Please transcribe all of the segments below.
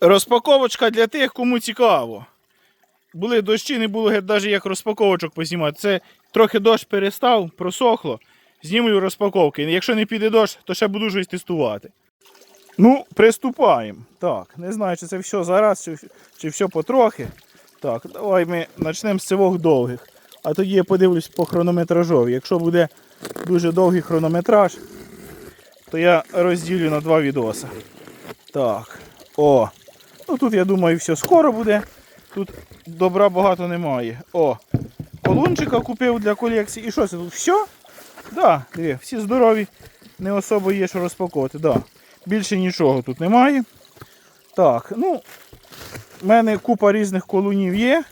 Розпаковочка для тих, кому цікаво. Були дощі, не було навіть як розпаковочок познімати. Це трохи дощ перестав, просохло. Знімлю розпаковки. Якщо не піде дощ, то ще буду щось тестувати. Ну, приступаємо. Так, не знаю, чи це все зараз, чи, все потрохи. Так, давай ми почнемо з цивок довгих. А тоді я подивлюсь по хронометражові. Якщо буде дуже довгий хронометраж, то я розділю на два відоси. Так. О. Ну тут я думаю, все скоро буде. Тут добра багато немає. О. Колунчика купив для колекції. І що це тут? Все? Да, диви, всі здорові. Не особо є що розпаковувати. Да. Більше нічого тут немає. Так, ну, в мене купа різних колунів є,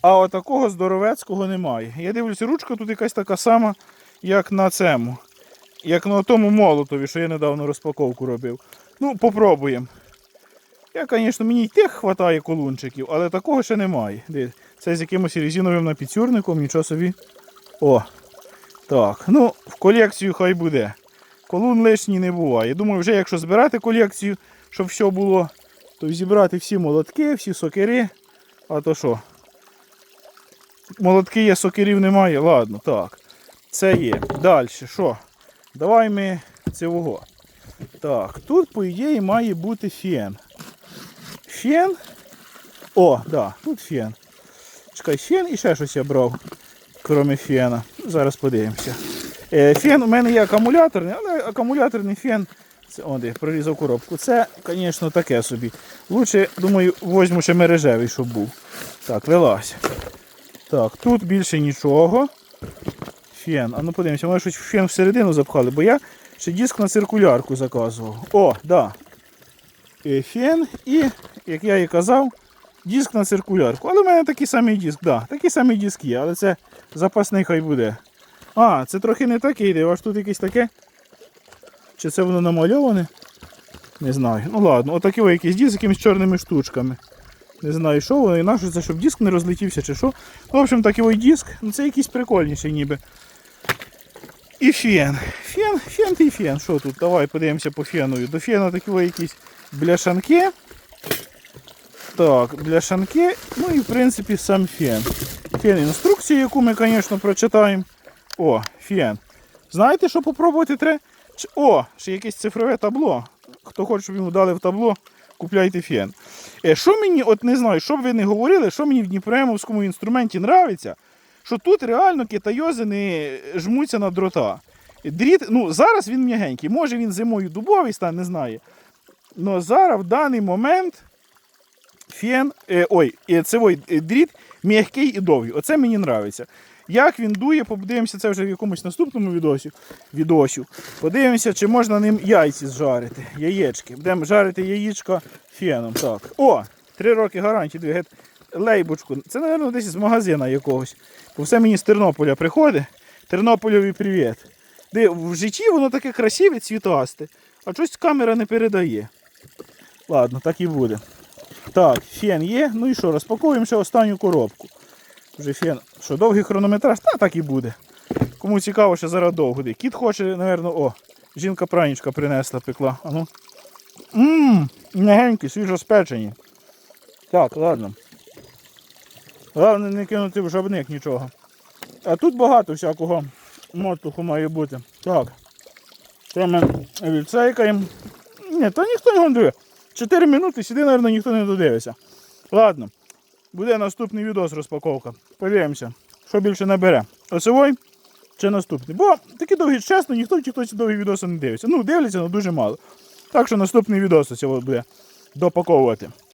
а отакого здоровецького немає. Я дивлюся, ручка тут якась така сама, як на цьому. Як на тому молотові, що я недавно розпаковку робив. Ну, попробуємо. Я, звісно, мені й тих вистачає колунчиків, але такого ще немає. Це з якимось резиновим напідсюрником, нічого собі. О. Так, ну, в колекцію хай буде. Колун лишній не буває. Думаю, вже якщо збирати колекцію, щоб все було, то зібрати всі молотки, всі сокири. А то що? Молотки є, сокирів немає. Ладно, так. Це є. Далі, що? Давай ми цього. Так, тут, по ідеї, має бути фен. Фен. О, да, тут фен. Чекай, фен і ще щось я брав, крім фена. Зараз подивимося. Е, Фен у мене є акумуляторний, але акумуляторний фен. Це он де прорізав коробку. Це, звісно, таке собі. Лучше, думаю, возьму ще мережевий, щоб був. Так, вилазь. Так, тут більше нічого. Фен. А ну подивимося, може щось фен всередину запхали, бо я ще диск на циркулярку заказував. О, да. Фен і, як я і казав, диск на циркулярку. Але в мене такий самий диск, да, такий самий диск є, але це запасний хай буде. А, це трохи не таке йде, аж тут якесь таке. Чи це воно намальоване? Не знаю. Ну ладно, отакий якийсь диск з якимись чорними штучками. Не знаю, що воно і нащо це, щоб диск не розлетівся чи що. Ну, в общем, такий диск, ну це якийсь прикольніший ніби. І фен. Фен, фен й фен. Що тут? Давай подивимося по фенові. До фена такі ось якісь бляшанки. Так, бляшанки. Ну і в принципі сам фен. Фен інструкцію, яку ми, звісно, прочитаємо. О, фен. Знаєте, що попробувати треба? О, ще якесь цифрове табло. Хто хоче, щоб йому дали в табло, купляйте фен. Е, що мені, от не знаю, що б ви не говорили, що мені в Дніпремовському інструменті нравиться, що тут реально китайози не жмуться на дрота. Дріт, ну зараз він м'ягенький. Може він зимою дубовий стане, не знаю. Но зараз в даний момент фен, е, ой, е, це е, дріт м'який і довгий. Оце мені подобається. Як він дує, подивимося це вже в якомусь наступному відосі. відосю. Подивимося, чи можна ним яйці зжарити. Яєчки. Будемо жарити яєчка феном. Так. О! Три роки гарантії. Гет, лейбочку. Це, мабуть, десь з магазина якогось. Бо все мені з Тернополя приходить. Тернополеві привіт. Де в житті воно таке красиве, цвітасте, а щось камера не передає. Ладно, так і буде. Так, фен є. Ну і що, розпаковуємо ще останню коробку. Вже фен. Що, довгий хронометраж? Та так і буде. Кому цікаво, що зараз довго. буде. Кіт хоче, напевно, о, жінка пранічка принесла, пекла. А ну. Ммм, свіжо спечені. Так, ладно. Головне не кинути в жабник нічого. А тут багато всякого мотлуху має бути. Так. Це ми відсейкаємо. Ні, та ніхто не гондує. 4 минути сюди, мабуть, ніхто не додивиться. Ладно. Буде наступний відос розпаковка. Подивимося, що більше набере. Оцевой чи наступний. Бо такі довгі, чесно, ніхто ті, хто ці довгі відоси не дивиться. Ну, дивляться, але дуже мало. Так що наступний відос буде допаковувати.